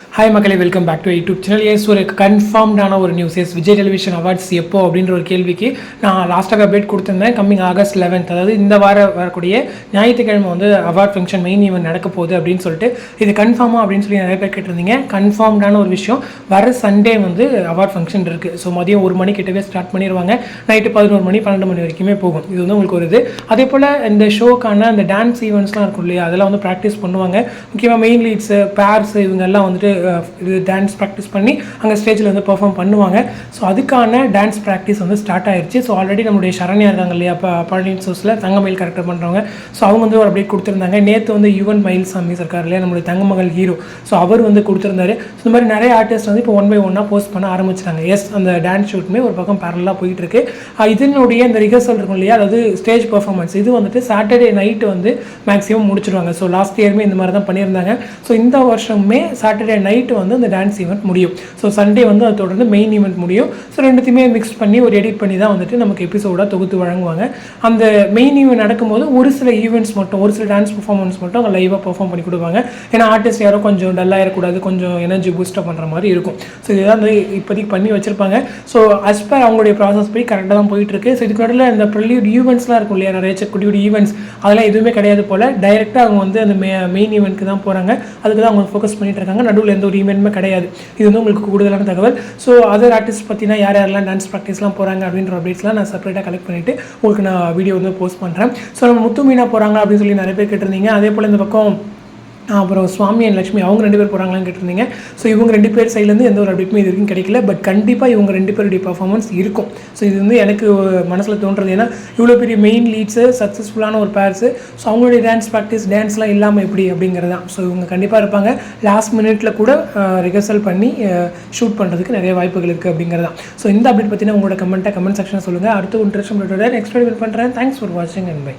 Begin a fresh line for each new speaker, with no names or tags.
Hi மக்களே welcome back to YouTube channel yes ஒரு கன்ஃபார்ம்டான ஒரு news yes Vijay television awards எப்போ அப்படின்ற ஒரு கேள்விக்கு நான் லாஸ்ட்டாக அப்டேட் கொடுத்துருந்தேன். கம்மிங் ஆகஸ்ட் லெவன்த் அதாவது இந்த வாரம் வரக்கூடிய ஞாயிற்றுக்கிழமை வந்து அவார்ட் ஃபங்க்ஷன் மெயின் ஈவெண்ட் நடக்க போகுது அப்படின்னு சொல்லிட்டு இது கன்ஃபார்மா அப்படின்னு சொல்லி நிறைய பேர் கேட்டிருந்தீங்க. கன்ஃபார்ம்டான ஒரு விஷயம் வர சண்டே வந்து அவார்ட் ஃபங்க்ஷன் இருக்குது ஸோ மதியம் ஒரு மணி கிட்டவே ஸ்டார்ட் பண்ணிடுவாங்க நைட்டு பதினோரு மணி பன்னெண்டு மணி வரைக்குமே போகும். இது வந்து உங்களுக்கு ஒரு இது. அதே போல் இந்த ஷோக்கான அந்த டான்ஸ் ஈவெண்ட்ஸ்லாம் இருக்கும் இல்லையா அதெல்லாம் வந்து ப்ராக்டிஸ் பண்ணுவாங்க. முக்கியமாக மெயின் லீட்ஸு பேர்ஸ் இவங்கெல்லாம் வந்துட்டு இது டான்ஸ் ப்ராக்டிஸ் பண்ணி அங்கே ஸ்டேஜில் வந்து பெர்ஃபார்ம் பண்ணுவாங்க. ஸோ அதுக்கான டான்ஸ் ப்ராக்டிஸ் வந்து ஸ்டார்ட் ஆயிருச்சு. ஸோ ஆல்ரெடி நம்மளுடைய சரண்யா இருக்காங்க இல்லையா? இப்போ பழனியின் சோஸில் தங்கமயில் கரெக்டாக பண்ணுறவங்க ஸோ அவங்க வந்து ஒரு அப்டேட் கொடுத்துருந்தாங்க. நேற்று வந்து யுவன் மயில் சாமி இருக்கார் இல்லையா? நம்மளுடைய தங்கமகள் ஹீரோ ஸோ அவர் வந்து கொடுத்துருந்தாரு. ஸோ இந்த மாதிரி நிறைய ஆர்டிஸ்ட் வந்து இப்போ ஒன் பை ஒன்னாக போஸ்ட் பண்ண ஆரம்பிச்சிட்டாங்க. எஸ் அந்த டான்ஸ் ஷூட்டுமே ஒரு பக்கம் பேரலாக போயிட்டு இருக்கு. இதனுடைய இந்த ரிஹர்சல் இருக்கும் இல்லையா? அதாவது ஸ்டேஜ் பர்ஃபார்மன்ஸ் இது வந்துட்டு சாட்டர்டே நைட்டு வந்து மேக்ஸிமம் முடிச்சிடுவாங்க ஸோ லாஸ்ட் இயருமே இந்த மாதிரி தான் பண்ணியிருந்தாங்க. ஸோ இந்த வருஷமே சாட்டர்டே நைட்டு வந்து அந்த டான்ஸ் ஈவெண்ட் முடியும். ஸோ சண்டே வந்து அதை தொடர்ந்து மெயின் ஈவெண்ட் முடியும். ஸோ ரெண்டுத்தையுமே மிக்ஸ் பண்ணி ஒரு எடிட் பண்ணி தான் வந்துட்டு நமக்கு எபிசோடாக தொகுத்து வழங்குவாங்க. அந்த மெயின் ஈவெண்ட் நடக்கும்போது ஒரு சில ஈவெண்ட்ஸ் மட்டும் ஒரு சில டான்ஸ் பர்ஃபார்மன்ஸ் மட்டும் அவங்க லைவாக பர்ஃபார்ம் பண்ணி கொடுப்பாங்க. ஏன்னா ஆர்டிஸ்ட் யாரோ கொஞ்சம் டல்லாயிடக்கூடாது கொஞ்சம் எனர்ஜி பூஸ்டப் பண்ணுற மாதிரி இருக்கும். ஸோ இதுதான் வந்து இப்போதைக்கு பண்ணி வச்சிருப்பாங்க. ஸோ அஸ் பர் அவங்களுடைய ப்ராசஸ் போய் கரெக்டாக தான் போயிட்டு இருக்கு ஸோ இதுக்கு நடுவில் இந்த ப்ரிலியூட் ஈவெண்ட்ஸ்லாம் இருக்கும் இல்லையா? நிறைய செக் குட்டி குட்டி ஈவெண்ட்ஸ் அதெல்லாம் எதுவுமே கிடையாது போல். டைரெக்டாக அவங்க வந்து அந்த மெயின் ஈவெண்ட்க்கு தான் போகிறாங்க அதுக்கு தான் அவங்க ஃபோக்கஸ் பண்ணிட்டு இருக்காங்க. நடுவில் எந்த ஒரு ஈவெண்ட்டுமே கிடையாது. இது வந்து உங்களுக்கு கூடுதலான தகவல். ஸோ அதர் ஆர்டிஸ்ட் பற்றினா யார் யாரெல்லாம் டான்ஸ் ப்ராக்டிஸ்லாம் போகிறாங்க அப்படின்ற அப்டேட்ஸ்லாம் நான் செப்பரேட்டாக கலெக்ட் பண்ணிவிட்டு உங்களுக்கு நான் வீடியோ வந்து போஸ்ட் பண்ணுறேன் ஸோ நம்ம முத்து மீனா போகிறாங்க அப்படின்னு சொல்லி நிறைய பேர் கேட்டிருந்தீங்க. அதே போல் இந்த பக்கம் அப்புறம் சுவாமி அண்ட் லட்சுமி அவங்க ரெண்டு பேர் போகிறாங்களான்னு கேட்டிருந்தீங்க. ஸோ இவங்க ரெண்டு பேர் சைட்லேருந்து எந்த ஒரு அப்டேட்டுமே இது வரைக்கும் கிடைக்கல. பட் கண்டிப்பாக இவங்க ரெண்டு பேருடைய பர்ஃபார்மன்ஸ் இருக்கும். ஸோ இது வந்து எனக்கு மனசில் தோன்றது. ஏன்னா இவ்வளோ பெரிய மெயின் லீட்ஸு சக்ஸஸ்ஃபுல்லான ஒரு பேர்ஸு ஸோ அவங்களுடைய டான்ஸ் ப்ராக்டிஸ் டான்ஸ்லாம் இல்லாமல் எப்படி அப்படிங்கிறது. தான் ஸோ இவங்க கண்டிப்பாக இருப்பாங்க. லாஸ்ட் மினிட்ல கூட ரிஹர்சல் பண்ணி ஷூட் பண்ணுறதுக்கு நிறைய வாய்ப்புகள் இருக்குது அப்படிங்கிறது. தான் ஸோ இந்த அப்டேட் பற்றின உங்களோட கமெண்ட்டை கமெண்ட் செக்ஷனில் சொல்லுங்கள் அடுத்து இன்ட்ரெஸ்ட் நெக்ஸ்ட் பண்ணுறேன் தேங்க்ஸ் ஃபார் வாட்சிங் அண்ட் பை